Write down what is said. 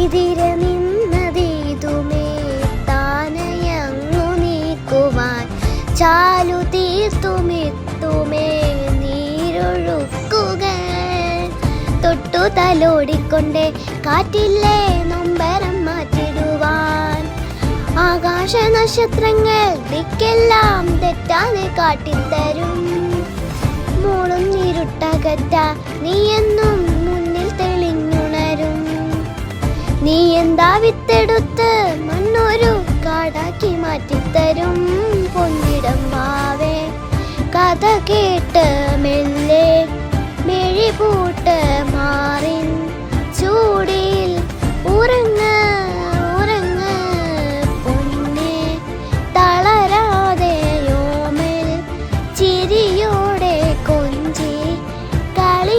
എതിരെ നിന്നതീതുമേ? താനയങ്ങു നീക്കുവാൻ ചാലു തീർത്തുമെത്തുമേ? നീരൊഴുക്കുക. തൊട്ടു തലോടിക്കൊണ്ട് കാറ്റില്ലേ നൊമ്പരം മാറ്റിടുവാൻ? ആകാശ നക്ഷത്രങ്ങൾ ദിക്കെല്ലാം തെറ്റാതെ കാട്ടിത്തരും. മോളും നീരുട്ടകറ്റ നീ നീ എന്താ വിത്തെടുത്ത് മണ്ണൊരു കാടാക്കി മാറ്റിത്തരും പൊന്നിടം മാവേ കഥ കേട്ട് മെല്ലെ മെഴി പൂട്ട്